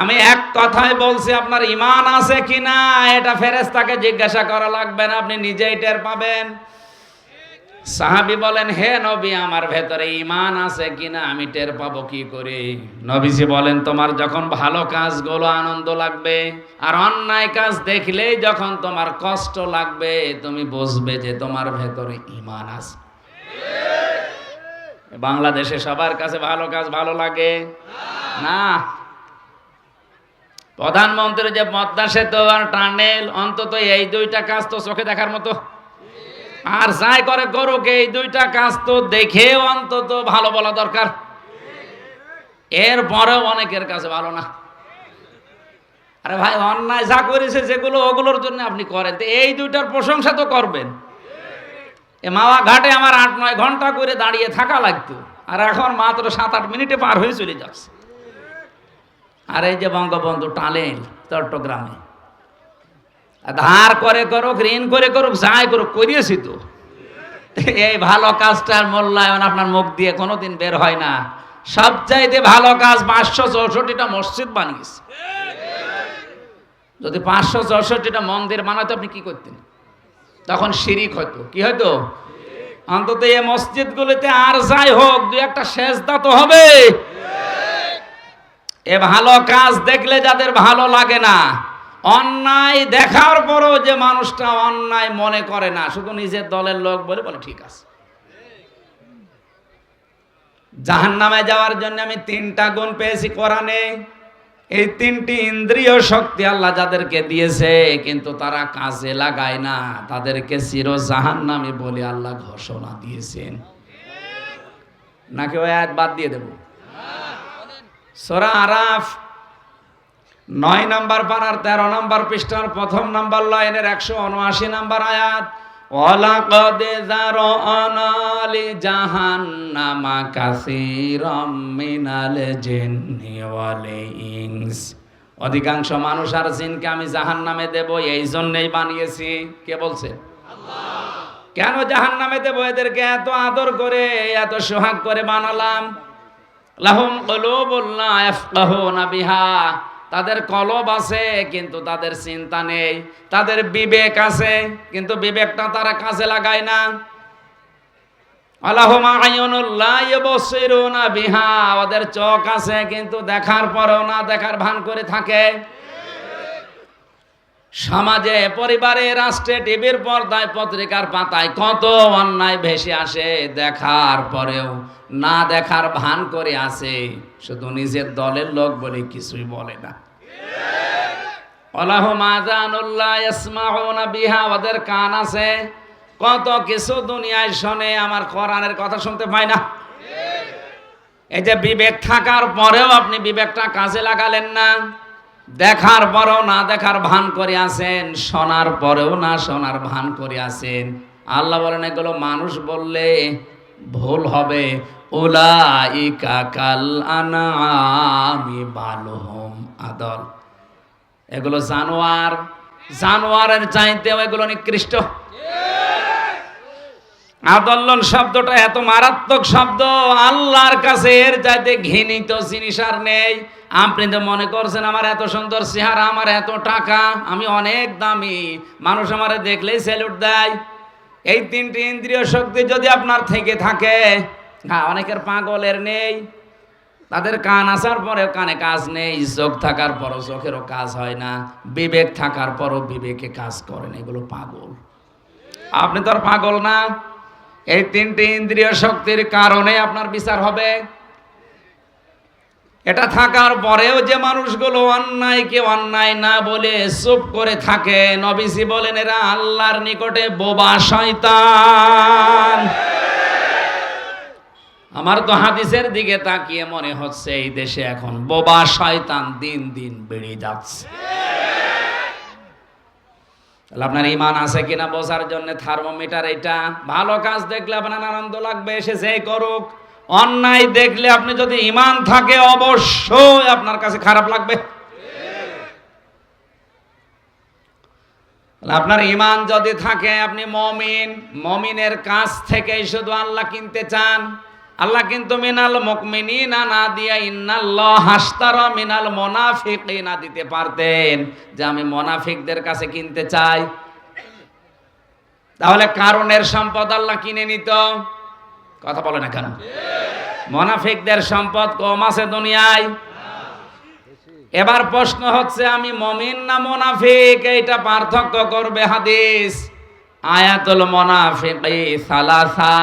আমি এক কথায় বলছি, আপনার ইমান আছে কিনা, এটা ফেরেস্তাকে জিজ্ঞাসা করা লাগবে না, আপনি নিজেই টের পাবেন। সাহাবি বলেন, হে নবী, আমার ভেতরে ইমান আছে কিনা, আমি টের পাবো কি করে? নবীজি বলেন, তোমার যখন ভালো কাজগুলো আনন্দ লাগবে, আর অন্যায় কাজ দেখলেই যখন তোমার কষ্ট লাগবে, তুমি বুঝবে যে তোমার ভেতরে ইমান আছে। বাংলাদেশে সবার কাছে ভালো কাজ ভালো লাগে? না। প্রধানমন্ত্রী যে পদ্মা সেতু আর টানেল, অন্তত এই দুইটা কাজ তো চোখে দেখার মতো। আর যাই করে করুক, এই দুইটা কাজ তো দেখে অন্তত ভালো বলা দরকার। এর এরপরেও অনেকের কাছে ভালো না। আরে ভাই, অন্যায় যা করেছে যেগুলো, ওগুলোর জন্য আপনি করেন। তো এই দুইটার প্রশংসা তো করবেন। এ মাওয়া ঘাটে আমার আট নয় ঘণ্টা করে দাঁড়িয়ে থাকা লাগতো। আর এখন মাত্র সাত আট মিনিটে পার হয়ে চলে যাচ্ছে। আর এই যে বঙ্গবন্ধু টালেন চট্টগ্রামে। ধার করে করুক, ঋণ করে করুক, যাই করুক, করিয়েছি তো। এই ভালো কাজটার মূল্যায়ন আপনার মুখ দিয়ে কোনোদিন বের হয় না। সবচাইতে ভালো কাজ পাঁচশো চৌষট্টিটা মসজিদ বানিয়েছে। যদি পাঁচশো চৌষট্টিটা মন্দির বানাতো আপনি কি করতেন? তখন শিরিক হতো কি হতো অন্তত এই মসজিদগুলিতে আর যাই হোক দু একটা সেজদা তো হবে এ ভালো কাজ দেখলে যাদের ভালো লাগে না, অন্যায় দেখার পরও যে মানুষটা অন্যায় মনে করে না, শুধু নিজের দলের লোক বলে বলে ঠিক আছে। জাহান নামে যাওয়ার জন্য আমি তিনটা গুণ পেয়েছি কোরআনে, এই তিনটি ইন্দ্রিয় শক্তি আল্লাহ যাদেরকে দিয়েছে, কিন্তু তারা কাজে লাগায় না, তাদেরকে চির জাহান নামে বলে আল্লাহ ঘোষণা দিয়েছেন। নাকি ওই আয়াত বাদ দিয়ে দেব? সোরা আরাফ, নয় নাম্বার পাড়ার তেরো নাম্বার পৃষ্ঠার প্রথম নাম্বার লাইনের একশো উনআশি নাম্বার আয়াত ওয়াল ইনস। অধিকাংশ মানুষ আর জিনকে আমি জাহান্নামে দেব, এই জন্যই বানিয়েছি। কে বলছে? কেন জাহান্নামে দেব? এদেরকে এত আদর করে, এত সোহাগ করে বানালাম। লাহুম বিহা। তাদের কলব আছে, কিন্তু তাদের চিন্তা নেই। তাদের বিবেক আছে, কিন্তু বিবেকটা তারা কাজে লাগায় না। বিহা। ওদের চোখ আছে, কিন্তু দেখার পরেও না, দেখার ভান করে থাকে। সমাজে, পরিবারে, রাষ্ট্রে, টিভির পর্দায়, পত্রিকার পাতায় কত অন্যায় ভেসে আসে, দেখার পরেও না দেখার ভান করে আসে। শুধু নিজের দলের লোক বলে কিছুই বলে না। বিহা, ওদের কান আছে। কত কিছু দুনিয়ায় শোনে, আমার কোরআনের কথা শুনতে পায় না। এই যে বিবেক থাকার পরেও আপনি বিবেকটা কাজে লাগালেন না। দেখার পরেও না দেখার ভান করে আছেন, শোনার পরেও না শোনার ভান করে আছেন। আল্লাহ বলেন, এগুলো মানুষ বললে ভুল হবে। ওলা ইকা কাল আনামি বালহম আদল। এগুলো জানোয়ার, জানোয়ারের চাইতেও এগুলো নিকৃষ্ট। আদল্লন শব্দটা এত মারাত্মক শব্দ, আল্লাহর কাছে এর চাইতে ঘৃণিত জিনিস আর নেই। আপনি তো মনে করছেন আমার এত সুন্দর চেহারা, আমার এত টাকা, আমি অনেক দামি। মানুষ আমারে দেখলেই স্যালুট দেয়। এই তিনটি ইন্দ্রিয় শক্তি যদি আপনার থেকে থাকে হ্যাঁ অনেকের পাগলের নেই। তাদের কান আসার পরেও কানে কাজ নেই, চোখ থাকার পরও চোখেরও কাজ হয় না। বিবেক থাকার পরও বিবেকে কাজ করেন, এগুলো পাগল। আপনি তো আর পাগল না। এই তিনটি ইন্দ্রিয় শক্তির কারণে আপনার বিচার হবে। এটা থাকার পরেও যে মানুষগুলো অন্যায়কে অন্যায় না বলে চুপ করে থাকে নবিসি বলেন, এরা আল্লাহর নিকটে বোবা শয়তান। আমার তো হাদিসের দিকে তাকিয়ে মনে হচ্ছে, এই দেশে এখন বোবা শয়তান দিন দিন বেড়ে যাচ্ছে। তাহলে আপনার ইমান আছে কিনা বোঝার জন্য থার্মোমিটার এটা। ভালো কাজ দেখলে আপনার আনন্দ লাগবে, এসে যে করুক। অন্যায় দেখলে আপনি যদি ইমান থাকে, অবশ্যই আপনার কাছে খারাপ লাগবে। আপনার ইমান যদি থাকে, আপনি মমিন, মমিনের কাছ থেকেই শুধু আল্লাহ কিনতে চান। আল্লাহ কিন্তু মিনাল মুকমিনিনা না দিয়া ইন্নাল্লাহ হাসতারা মিনাল মুনাফিকিনা দিতে পারতেন যে আমি মুনাফিকদের কাছে কিনতে চাই। তাহলে কারণের সম্পদ আল্লাহ কিনে নিত। কথা বলে না কেন? মোনাফিকদের সম্পদ কম আছে দুনিয়ায়। এবার প্রশ্ন হচ্ছে, আমি মমিন না মোনাফিক? এইটা পার্থক্য করবে হাদিস। আয়াতুল মোনাফিক সালাসা।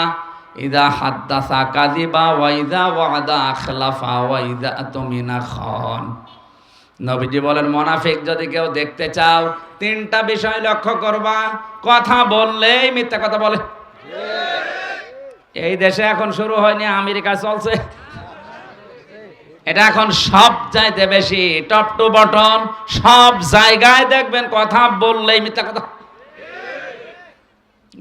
ইদা হাদ্দাসা কাযিবা ওয়া ইদা ওয়াদা আখলাফা ওয়া ইদা তুমিনা খান। নবীজি বলেন, মোনাফিক যদি কেউ দেখতে চাও, তিনটা বিষয় লক্ষ্য করবা। কথা বললেই মিথ্যা কথা বলে। এই দেশে এখন শুরু হয়নি, আমেরিকা চলছে। এটা এখন সব চাইতে বেশি টপ টু বটন সব জায়গায় দেখবেন কথা বললেই মিথ্যা কথা।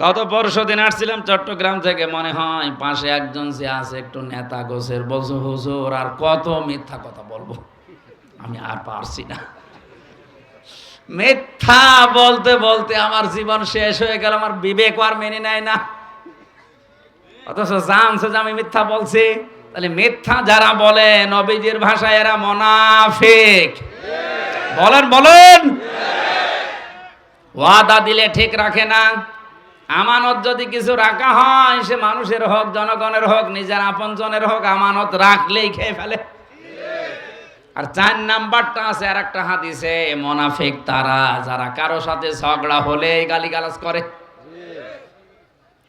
গত পরশু দিন আসছিলাম চট্টগ্রাম থেকে, মনে হয় পাশে একজন যে আছে একটু নেতা গোছের, বলছো, হুজুর, আর কত মিথ্যা কথা বলব? আমি আর পারছি না। মিথ্যা বলতে বলতে আমার জীবন শেষ হয়ে গেল, আমার বিবেক আর মেনে নেয় না। অথচ জানছে যে আমি মিথ্যা বলছি। তাহলে মিথ্যা যারা বলে, নবীজির ভাষায় এরা মোনাফিক। বলেন বলেন। ওয়াদা দিলে ঠিক রাখে না। আমানত যদি কিছু রাখা হয়, সে মানুষের হোক, জনগণের হোক, নিজের আপনজনের হোক, আমানত রাখলেই খেয়ে ফেলে। আর চার নাম্বারটা আছে আর একটা হাদিসে, মোনাফিক তারা, যারা কারও সাথে ঝগড়া হলে গালিগালাজ করে।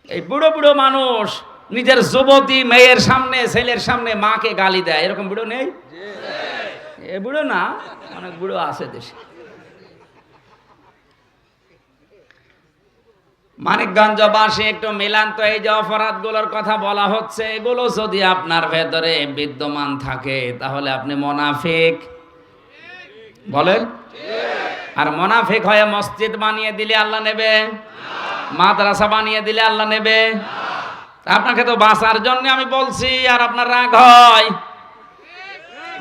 এই বুড়ো বুড়ো মানুষ নিজের যুবতী মেয়ের সামনে, ছেলের সামনে মাকে গালি দেয়। এরকম বুড়ো নেই? এ বুড়ো না, অনেক বুড়ো আছে দেশে। মানিকগঞ্জবাসী, একটু মিলান তো এই যে অপরাধগুলোর কথা বলা হচ্ছে, এগুলো যদি আপনার ভেতরে বিদ্যমান থাকে, তাহলে আপনি মোনাফিক। বলেন। আর মোনাফিক হয়ে মসজিদ বানিয়ে দিলে আল্লাহ নেবে, মাদ্রাসা বানিয়ে দিলে আল্লাহ নেবে। আপনাকে তো বাঁচার জন্য আমি বলছি, আর আপনার রাগ হয়।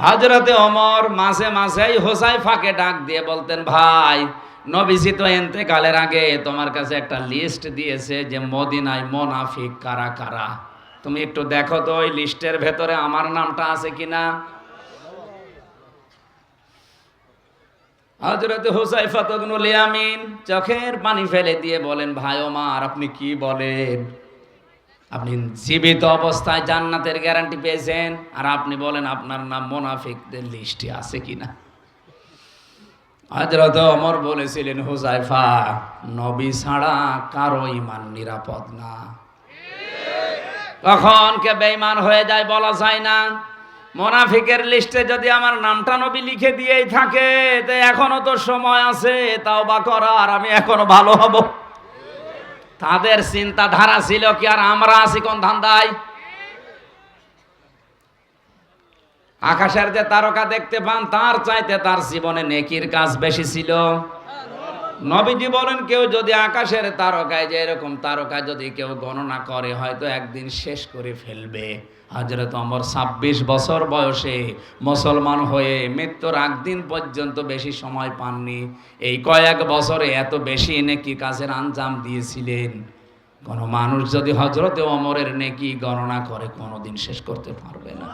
হজরতে অমর মাসে মাসে হোসাই ফাঁকে ডাক দিয়ে বলতেন, ভাই নবীজি তো এতেকালের আগে তোমার কাছে একটা লিস্ট দিয়েছে যে মদিনায় মোনাফিক কারা কারা। তুমি একটু দেখো তো ওই লিস্টের ভেতরে আমার নামটা আছে কিনা। হজরত হুসাইফা তগনুল ইয়ামিন চোখের পানি ফেলে দিয়ে বলেন, ভাই ওমার, আপনি কি বলেন? আপনি জীবিত অবস্থায় জান্নাতের গ্যারান্টি পেয়েছেন? আর আপনি বলেন, আপনার নাম মোনাফিকদের লিস্টে আছে কিনা? হজরত অমর বলেছিলেন হুজাইফা নবী ছাড়া কারও ইমান নিরাপদ না। কখন কে বেঈমান হয়ে যায় বলা যায় না। মোনাফিকের লিস্টে যদি আমার নামটা নবী লিখে দিয়েই থাকে, তো এখনও তো সময় আছে তাও বা করার, আমি এখনও ভালো হব। তাদের চিন্তাধারা ছিল কি, আর আমরা আছি কোন ধান্দায়? আকাশের যে তারকা দেখতে পান, তার চাইতে তার জীবনে নেকির কাজ বেশি ছিল। নবীজি বলেন, কেউ যদি আকাশের তারকায় যে এরকম তারকা যদি কেউ গণনা করে, হয়তো একদিন শেষ করে ফেলবে। হজরত অমর ছাব্বিশ বছর বয়সে মুসলমান হয়ে মৃত্যুর দিন পর্যন্ত বেশি সময় পাননি। এই কয়েক বছরে এত বেশি নেকি কাজের আঞ্জাম দিয়েছিলেন। কোন মানুষ যদি হজরতে অমরের নেকি গণনা করে, কোনোদিন শেষ করতে পারবে না।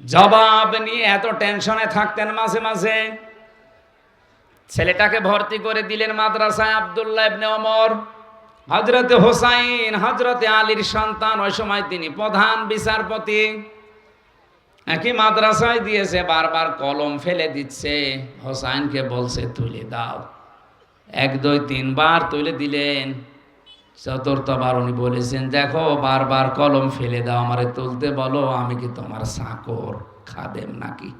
জবাব নিয়ে এত টেনশনে থাকতেন মাঝে মাঝে। ছেলেটাকে ভর্তি করে দিলেন মাদ্রাসায় আবদুল্লাহ ইবনে ওমর। হজরতে হোসাইন হজরতে আলীর সন্তান, ওই সময় তিনি প্রধান বিচারপতি। একই মাদ্রাসায় দিয়েছে, বারবার কলম ফেলে দিচ্ছে। হোসাইনকে বলছে, তুলে দাও। এক, দুই, তিনবার তুলে দিলেন। চতুর্থবার উনি বলেছেন, দেখো, বারবার কলম ফেলে দাও, আমারে তুলতে বলো, আমি কি তোমার সাকর, খাদেম নাকি?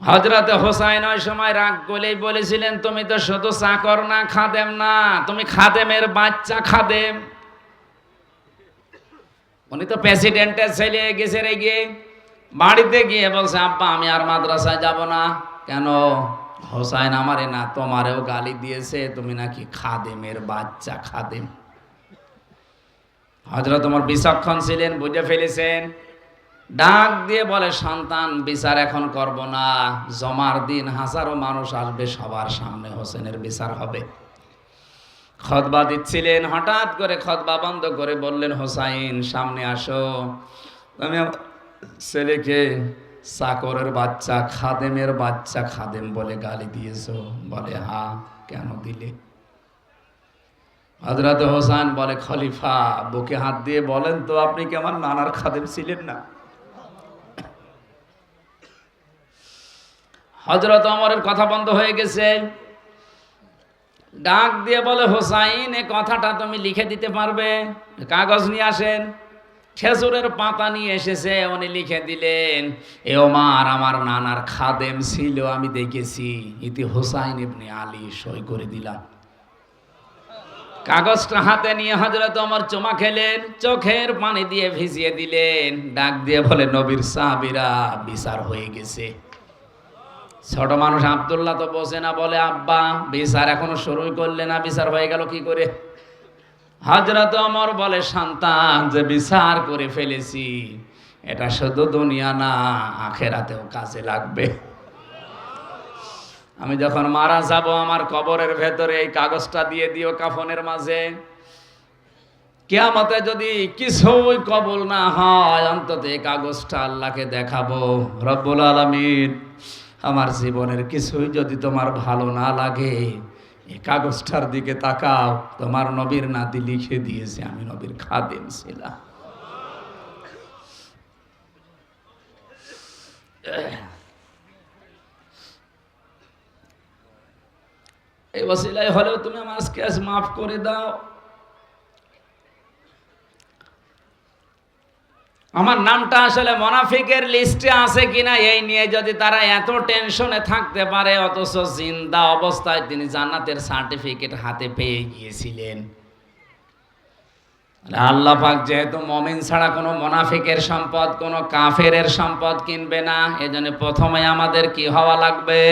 হজরতে হোসাইন ওই সময় রাগ করলেই বলেছিলেন, তুমি তো শুধু চাকর না, খাদেম না, তুমি খাদেমের বাচ্চা খাদেম। উনি তো প্রেসিডেন্টের ছেলে গেছে রে গিয়ে, বাড়িতে গিয়ে বলছে, আব্বা, আমি আর মাদ্রাসায় যাব না। কেন? হোসাইন, আমারে না, তোমারেও গালি দিয়েছে, তুমি নাকি খাদেমের বাচ্চা, খাদেম। হজরত তোমার বিচক্ষণ ছিলেন, বুঝে ফেলেছেন। ডাক দিয়ে বলে, সন্তান, বিচার এখন করব না। জমার দিন হাজারো মানুষ আসবে, সবার সামনে হোসেনের বিচার হবে। খতবা দিচ্ছিলেন, হঠাৎ করে খতবা বন্ধ করে বললেন, হোসাইন, সামনে আসো। আমি ছেলেকে চাকরের বাচ্চা, খাদেমের বাচ্চা, খাদেম বলে গালি দিয়েছ। বলে, হা, কেন দিলে? হজরত হোসাইন বলে, খলিফা, বুকে হাত দিয়ে বলেন তো, আপনি কি আমার নানার খাদেম ছিলেন না? হজরত অমরের কথা বন্ধ হয়ে গেছে। ডাক দিয়ে বলে, হোসাইন, এ কথাটা তুমি লিখে দিতে পারবে? কাগজ নিয়ে আসেন। খেজুরের পাতা নিয়ে এসেছে, উনি লিখে দিলেন, এ ওমার, আমার নানার খাদেম ছিল, আমি দেখেছি, ইতি হোসাইন ইবনে আলী সই করে দিলাম। কাগজটা হাতে নিয়ে হজরত আমার চমা খেলেন, চোখের পানি দিয়ে ভিজিয়ে দিলেন, ডাক দিয়ে বলে, নবীর সাহাবিরা বিচার হয়ে গেছে। ছোট মানুষ আবদুল্লাহ তো বসে না, বলে, আব্বা, বিচার এখনও শুরুই করলে না, বিচার হয়ে গেল কি করে? হজরত অমর বলে সন্তান যে বিচার করে ফেলেছি, এটা শুধু দুনিয়া না, আখেরাতেও কাজে লাগবে। আমি যখন মারা যাব, আমার কবরের ভেতরে এই কাগজটা দিয়ে দিও কাফনের মাঝে। কেয়ামতে যদি কিছুই কবল না হয়, অন্তত এই কাগজটা আল্লাহকে দেখাবো। রব্বুল আলমিন, আমার জীবনের কিছুই যদি তোমার ভালো না লাগে এই কাগজটার দিকে তাকাও। তোমার নবীর নাতি লিখে দিয়েছে, আমি নবীর খাদেম ছিলাম। এই ওসিলায় হলেও তুমি আমার আজকে আজ মাফ করে দাও। আমার নামটা আসলে মোনাফিকের লিস্টে আছে কিনা, এই নিয়ে যদি তারা এত টেনশনে থাকতে পারে, অথচ জিন্দা অবস্থায় তিনি জান্নাতের সার্টিফিকেট হাতে পেয়ে গিয়েছিলেন। আল্লাহ পাক যেহেতু মমিন ছাড়া কোনো মোনাফিকের সম্পদ, কোনো কাফেরের সম্পদ কিনবে না, এজন্য প্রথমে আমাদের কি হওয়া লাগবে?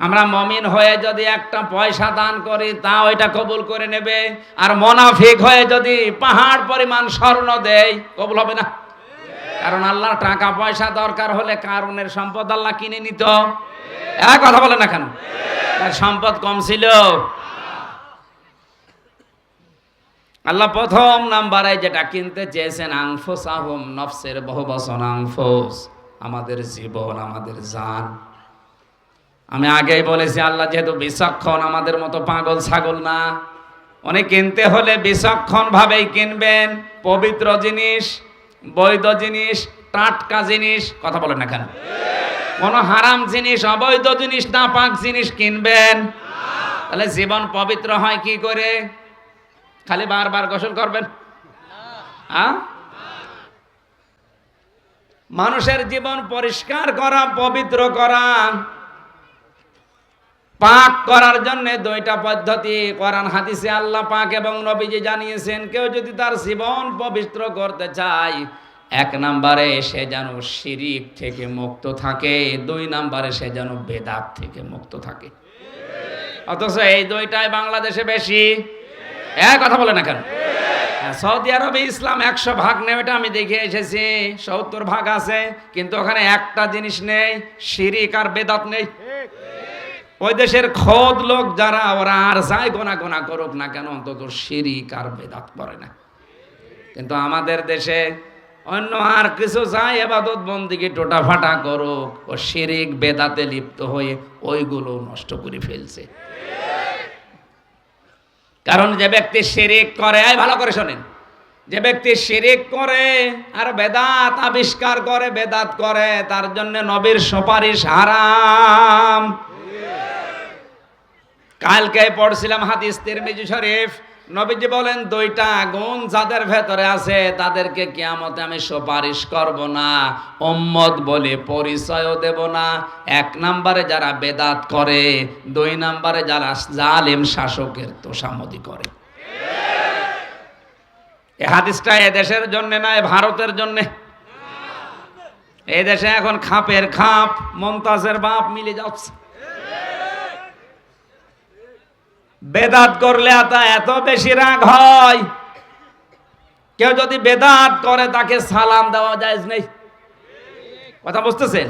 আমরা মমিন হয়ে যদি একটা পয়সা দান করি, তা ওইটা কবুল করে নেবে। আর মোনাফিক হয়ে যদি পাহাড় পরিমাণ স্বর্ণ দেয়, কবুল হবে না? কারণ আল্লাহ টাকা পয়সা দরকার হলে কারণের সম্পদ আল্লাহ কিনে নিত? এক কথা বলে না কেন? সম্পদ কম ছিল। আল্লাহ প্রথম নাম্বারে যেটা কিনতে চেয়েছেন আংফোস আহম নফসের বহু বসন আংফোস আমাদের জীবন, আমাদের জান। আমি আগেই বলেছি, আল্লাহ যেহেতু বিচক্ষণ, আমাদের মতো পাগল, ছাগল না। উনি কিনতে হলে বিচক্ষণ ভাবেই কিনবেন। পবিত্র জিনিস, বৈধ জিনিস, টাটকা জিনিস, কথা বলেন না কেন? কোনো হারাম জিনিস, অবৈধ জিনিস না পাক জিনিস কিনবেন। তাহলে জীবন পবিত্র হয় কি করে? খালি বারবার গোসল করবেন? হ্যাঁ মানুষের জীবন পরিষ্কার করা, পবিত্র করা। পাক করার জন্য দুইটা পদ্ধতি। কোরআন হাদিসে আল্লাহ পাক এবং নবীজি জানিয়েছেন কেউ যদি তার জীবন পবিত্র করতে চায় এক নাম্বারে সে যেন শিরিক থেকে মুক্ত থাকে দুই নাম্বারে সে যেন বেদাত থেকে মুক্ত থাকে। অথচ এই দুইটাই বাংলাদেশে বেশি। এক কথা বলে না কেন? হ্যাঁ, সৌদি আরবে ইসলাম একশো ভাগ নেই ওটা আমি দেখে এসেছি। সত্তর ভাগ আছে কিন্তু ওখানে একটা জিনিস নেই শিরিক আর বেদাত নেই। ওই দেশের খোদ লোক যারা, ওরা আর যাই গোনা গোনা করুক না কেন? অন্তত শিরিক আর বেদাত করে না। কিন্তু আমাদের দেশে অন্য আর কিছু যাই এবাদত বন্দিকে টোটা ফাটা করুক, ও শিরিক বেদাতে লিপ্ত হয়ে ওইগুলো নষ্ট করে ফেলছে। কারণ যে ব্যক্তি শিরিক করে ভালো করে শোনেন, যে ব্যক্তি শিরিক করে আর বেদাত আবিষ্কার করে, বেদাত করে, তার জন্য নবীর সুপারিশ হারাম। কালকে পড়ছিলাম হাদিস তিরমিজি শরীফ। নবীজি বলেন, দুইটা গুণ যাদের ভেতরে আছে, তাদেরকে কিয়ামতে আমি সুপারিশ করব না, উম্মত বলে পরিচয়ও দেব না। এক নম্বরে যারা বেদাত করে, দুই নম্বরে যারা জালেম শাসকের তোষামতি করে। এ হাদিসটা এ দেশের জন্য না এ ভারতের জন্যে। এই দেশে এখন খাপের খাপ, মমতাজের বাপ মিলে যাচ্ছে। বেদাত করলে তা এত বেশি রাগ হয়। কেউ যদি বেদাত করে, তাকে সালাম দেওয়া যায় নেই। কথা বুঝতেছেন?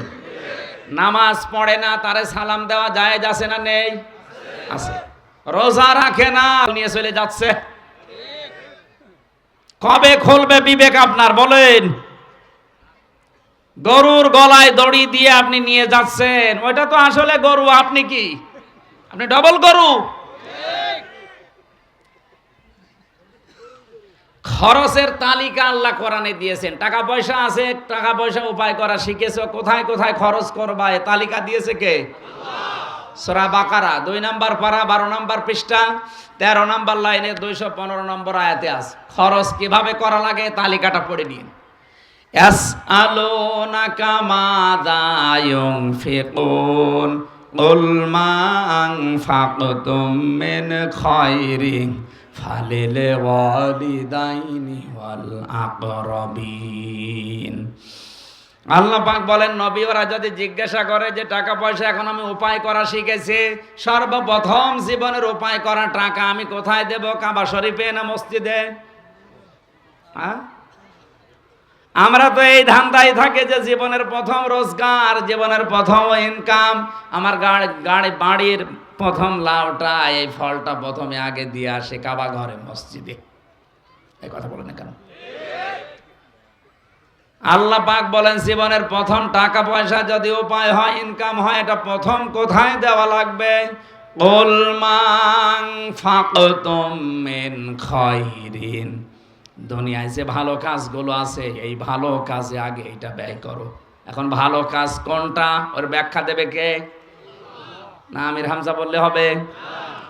নামাজ পড়ে না, তারে সালাম দেওয়া যায় আছে না, নেই। আছে। রোজা রাখে না নিয়ে চলে যাচ্ছে। কবে খুলবে বিবেক আপনার, বলেন। গরুর গলায় দড়ি দিয়ে আপনি নিয়ে যাচ্ছেন, ওইটা তো আসলে গরু, আপনি কি? আপনি ডবল গরু। খরচের তালিকা আল্লাহ কোরআনে দিয়েছেন। টাকা পয়সা আছে, টাকা পয়সা উপায় করা শিখেছ, কোথায় কোথায় খরচ করবা? তালিকা দিয়েছে কে? সরা বাকারা, দুই নাম্বার পারা, বারো নাম্বার পৃষ্ঠা, তেরো নাম্বার লাইনে, দুইশো পনেরো নম্বর আয়াতে আস খরচ কীভাবে করা লাগে? তালিকাটা পড়ে নিন। এস আলো ফেকুন উলমাং খয়রিং ফালিল ওয়ালিদাইনি ওয়াল আকরাবিন। আল্লাহ পাক বলেন নবী ওরা যদি জিজ্ঞাসা করে যে টাকা পয়সা এখন আমি উপায় করা শিখেছি, সর্বপ্রথম জীবনের উপায় করা টাকা আমি কোথায় দেব? কাবা শরীফে না মসজিদে? হ্যাঁ আমরা তো এই ধান্দায় থাকে যে জীবনের প্রথম রোজগার, জীবনের প্রথম ইনকাম আমার গাড়ি গাড়ি, বাড়ির প্রথম লাউটা, এই ফলটা প্রথমে আগে দিয়ে আসে কাবা ঘরে মসজিদে। এই কথা বলেন কেন? আল্লাহ পাক বলেন, জীবনের প্রথম টাকা পয়সা যদি উপায় হয় ইনকাম হয়, এটা প্রথম কোথায় দেওয়া লাগবে? ওলমাং ফাকতুম মিন খয়রিন দুনিয়ায় যে ভালো কাজগুলো আছে, এই ভালো কাজে আগে এটা ব্যয় করো। এখন ভালো কাজ কোনটা? ওর ব্যাখ্যা দেবে কে? না, আমির হামজা বললে হবে।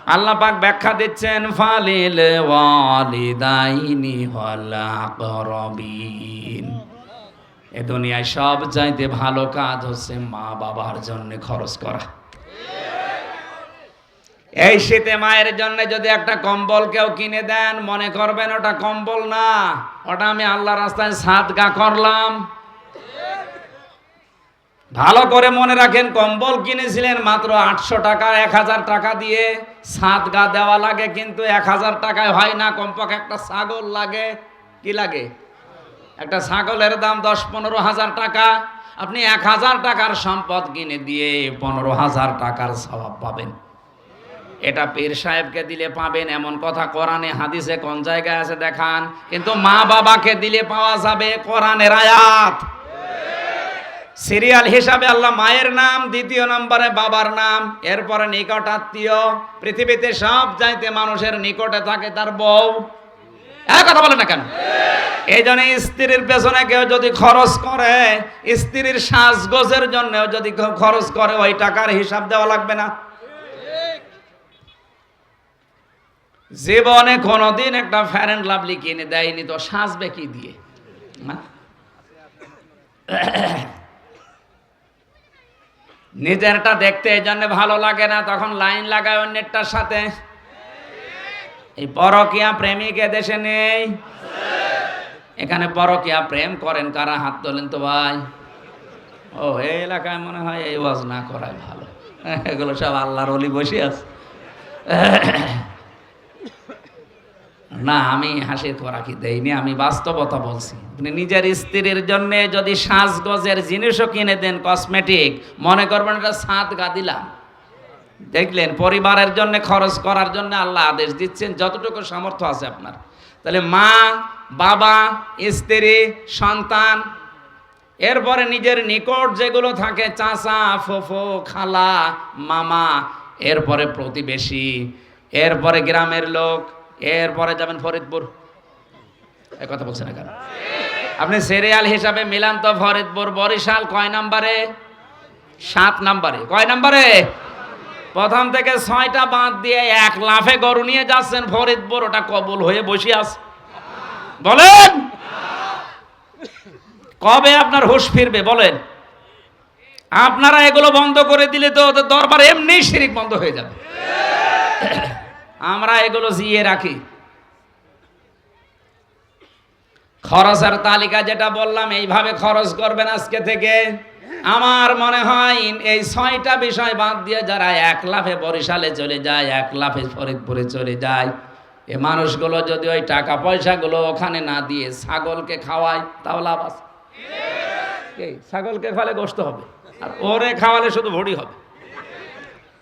আল্লাহ পাক ব্যাখ্যা দিচ্ছেন, ফালিল ওয়ালিদাইনি ওয়াল আকরাবিন। এ দুনিয়ায় সব চাইতে ভালো কাজ হচ্ছে মা বাবার জন্য খরচ করা। এই শীতে মায়ের জন্য যদি একটা কম্বল কেউ কিনে দেন, মনে করবেন ওটা কম্বল না। ওটা আমি আল্লাহ রাস্তায় সাদগা করলাম। ভালো করে মনে রাখেন, কম্বল কিনেছিলেন মাত্র আটশো টাকা, এক হাজার টাকা দিয়ে। সাত গা দেওয়া লাগে, কিন্তু এক হাজার টাকায় হয় না। কমপক্ষে একটা ছাগল লাগে। কি লাগে? একটা ছাগলের দাম দশ, পনেরো হাজার টাকা। আপনি এক হাজার টাকার সম্পদ কিনে দিয়ে পনেরো হাজার টাকার স্বভাব পাবেন। এটা পীর সাহেবকে দিলে পাবেন এমন কথা কোরআনে, হাদিসে কোন জায়গায় আছে দেখান। কিন্তু মা বাবাকে দিলে পাওয়া যাবে কোরআনের আয়াত। সিরিয়াল হিসাবে আল্লাহ মায়ের নাম, দ্বিতীয় নম্বরে বাবার নাম, এরপরে নিকট আত্মীয়, পৃথিবীতে সব যাইতে মানুষের নিকটে থাকে তার বউ। এক কথা বলে না কেন? এই জন্য স্ত্রীর পেছনে কেউ যদি খরচ করে, স্ত্রীর সাজগোজের জন্য যদি খরচ করে, ওই টাকার হিসাব দেওয়া লাগবে না। জীবনে কোনোদিন একটা ফ্যার অ্যান্ড লাভলি কিনে দেয়নি তো সাজবে কি দিয়ে? নিজেরটা দেখতে এই জন্য ভালো লাগে না, তখন লাইন লাগায় অন্যেরটার সাথে। এই পরকিয়া প্রেমিক দেশে নেই। এখানে পরকিয়া প্রেম করেন কারা? হাত তোলেন তো ভাই। ও, এই এলাকায় মনে হয় এই ওয়াজ না করাই ভালো। এগুলো সব আল্লাহর অলি বসে আছে। না, আমি হাসির খোরাকি দেইনি, আমি বাস্তবতা বলছি। আপনি নিজের স্ত্রীর জন্য যদি সাজগজের জিনিসও কিনে দেন কসমেটিক মনে করবেন এটা সাত গা দিলাম দেখলেন, পরিবারের জন্য, খরচ করার জন্য আল্লাহ আদেশ দিচ্ছেন, যতটুকু সামর্থ্য আছে আপনার। তাহলে মা, বাবা, স্ত্রী, সন্তান, এরপরে নিজের নিকট যেগুলো থাকে, চাচা, ফোফো, খালা, মামা, এরপরে প্রতিবেশী এরপরে গ্রামের লোক, এরপরে যাবেন ফরিদপুর। কথা বলছেন না কেন? আপনি সিরিয়াল হিসাবে মিলান তো ফরিদপুর, বরিশাল কয় নাম্বারে? সাত নাম্বারে। কয় নাম্বারে? প্রথম থেকে ছয়টা বাদ দিয়ে এক লাফে গরু নিয়ে যাচ্ছেন ফরিদপুর, ওটা কবুল হয়ে বসে আছে। বলেন! কবে আপনার হুশ ফিরবে? বলেন। আপনারা এগুলো বন্ধ করে দিলে তো দরবার এমনি শিরিক বন্ধ হয়ে যাবে। আমরা এগুলো জিয়ে রাখি। খরচের তালিকা যেটা বললাম, এইভাবে খরচ করবেন আজকে থেকে। আমার মনে হয় এই ছয়টা বিষয় বাদ দিয়ে যারা এক লাফে বরিশালে চলে যায়, এক লাফে ফরিদপুরে চলে যায়, এ মানুষগুলো যদি ওই টাকা পয়সাগুলো ওখানে না দিয়ে ছাগলকে খাওয়ায়, তাও লাভ আছে। ছাগলকে খাওয়ালে গোস্ত হবে। আর ওরে খাওয়ালে শুধু ভড়ি হবে।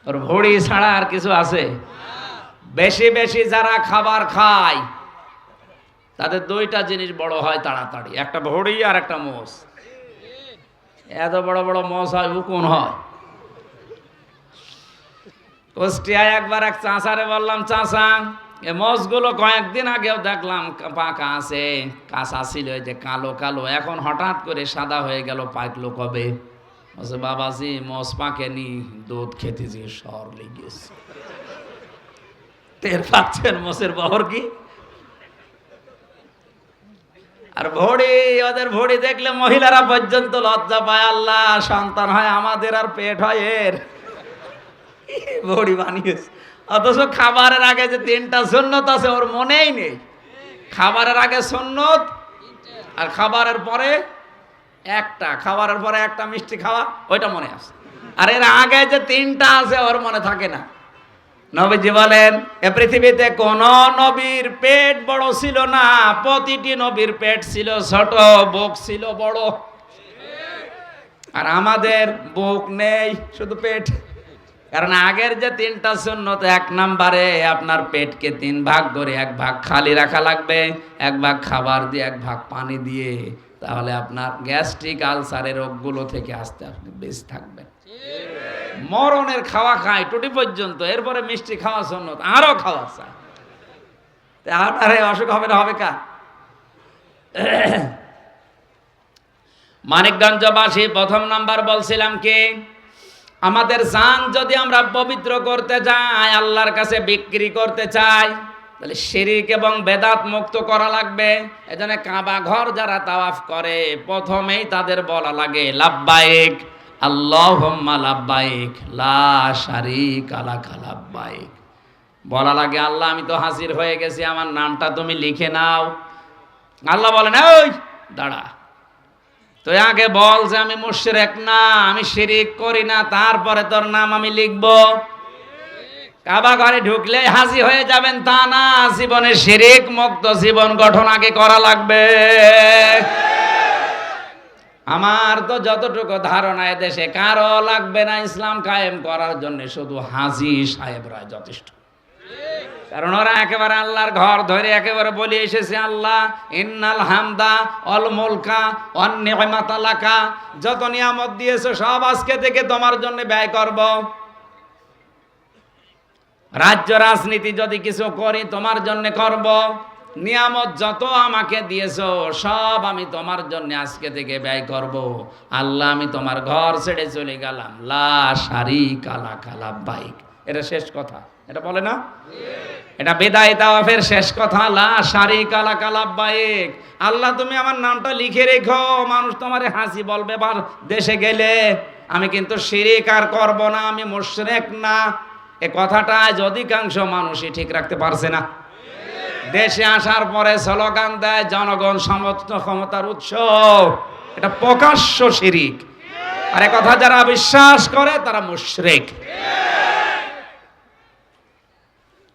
ওর ভড়ি ছাড়া আর কিছু আছে? বেশি বেশি যারা খাবার খায়, তাদের দুইটা জিনিস বড় হয় তাড়াতাড়ি, একটা ভড়ি আর একটা মোষ। এত বড় বড় মোষ হয় উকুন হয়? কুষ্টিয়ায় একবার এক চাষারে বললাম চাষা এ মোষগুলো কয়েকদিন আগেও দেখলাম পাকা আছে, কাঁচা ছিল যে কালো কালো, এখন হঠাৎ করে সাদা হয়ে গেল, পাকলো কবে? বাবাজি, মোষ পাকেনি, দুধ খেতেছি সর লেগেছে। টের পাচ্ছেন মোষের বহর কি? আর ভড়ি, ওদের ভড়ি দেখলে মহিলারা পর্যন্ত লজ্জা পায়, আল্লাহ, সন্তান হয় আমাদের আর পেট হয় এর। ভড়ি বানিয়েছে। অথচ খাবারের আগে যে তিনটা সুন্নত আছে, ওর মনেই নেই। খাবারের আগে সুন্নত, আর খাবারের পরে একটা। খাবারের পরে একটা মিষ্টি খাওয়া, ওইটা মনে আছে। আর এর আগে যে তিনটা আছে, ওর মনে থাকে না। নবীজি বলেন, এ পৃথিবীতে কোন নবীর পেট বড় ছিল না, প্রতিটি নবীর পেট ছিল ছোট, বুক ছিল বড়। আর আমাদের বুক নেই, শুধু পেট। কারণ আগের যে তিনটা সুন্নত, এক নাম্বারে আপনার পেটকে তিন ভাগ করে এক ভাগ খালি রাখা লাগবে, এক ভাগ খাবার দিয়ে, এক ভাগ পানি দিয়ে। তাহলে আপনার গ্যাস্ট্রিক আলসারের রোগগুলো থেকে আস্তে আস্তে বেশ থাকবেন মরণের খাওয়া খায়, টুটি পর্যন্ত, এরপরে মিষ্টি খাওয়া সুন্নত, আরও খাওয়া চায়। অসুখ হবে না, হবে কা? মানিকগঞ্জবাসী, প্রথম নাম্বার বলছিলাম কি, আমাদের জান যদি আমরা পবিত্র করতে চাই আল্লাহর কাছে বিক্রি করতে চাই, তাহলে শিরিক এবং বেদাত মুক্ত করা লাগবে। এজন্য কাবা ঘর যারা তাওয়াফ করে, প্রথমেই তাদের বলা লাগে, লাব্বাইক। আল্লাহুম্মা লাব্বাইক, লা শারিকা লাকা লাব্বাইক। বলা লাগে আল্লাহ, আমি তো হাজির হয়ে গেছি, আমার নামটা তুমি লিখে নাও। আল্লাহ বলেন ওই দাঁড়া। তুই আগে বল যে আমি মুশরিক না, আমি শিরিক করি না, তারপরে তোর নাম আমি লিখব। কাবা ঘরে ঢুকলে হাজি হয়ে যাবেন, তা না, জীবনে শিরিক মুক্ত জীবন গঠন আগে করা লাগবে। আমার তো যতটুকু ধারণা দেশে কারও লাগবে না ইসলাম কায়েম করার জন্য, শুধু হাজি সাহেবরা যথেষ্ট। কারণ ওরা একেবারে আল্লাহর ঘর ধরে একেবারে বলে এসেছে, আল্লাহ, ইন্নাল হামদা অল মুলকা অন্যমাতালাকা যত নিয়ামত দিয়েছ, সব আজকে থেকে তোমার জন্য ব্যয় করব। রাজ্য রাজনীতি যদি কিছু করি, তোমার জন্য করব। নিয়ামত যত আমাকে দিয়েছ, সব আমি তোমার জন্য আজকে থেকে ব্যয় করব। আল্লাহ, আমি তোমার ঘর ছেড়ে চলে গেলাম। লা সারি কালা কালা বাইক এটা শেষ কথা। এটা বলে না? এটা বেদায় তাওয়াফের শেষ কথা। লা সারি কালা কালা বাইক আল্লাহ, তুমি আমার নামটা লিখে রেখো। মানুষ তোমারে হাসি বলবে বার দেশে গেলে আমি কিন্তু শিরিক আর করব না, আমি মুশরিক না। এ কথাটা আজ অধিকাংশ মানুষই ঠিক রাখতে পারছে না। দেশে আসার পরে স্লোগান দেয়, জনগণ সমস্ত ক্ষমতার উৎস। এটা প্রকাশ্য শিরিক। আর কথা যারা বিশ্বাস করে, তারা মুশরিক।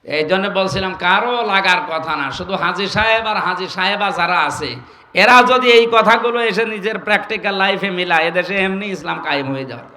এই জন্য বলছিলাম, কারও লাগার কথা না, শুধু হাজি সাহেব আর হাজি সাহেবা যারা আছে, এরা যদি এই কথাগুলো এসে নিজের প্র্যাকটিক্যাল লাইফে মিলায়, এদেশে এমনি ইসলাম কায়েম হয়ে যাবে।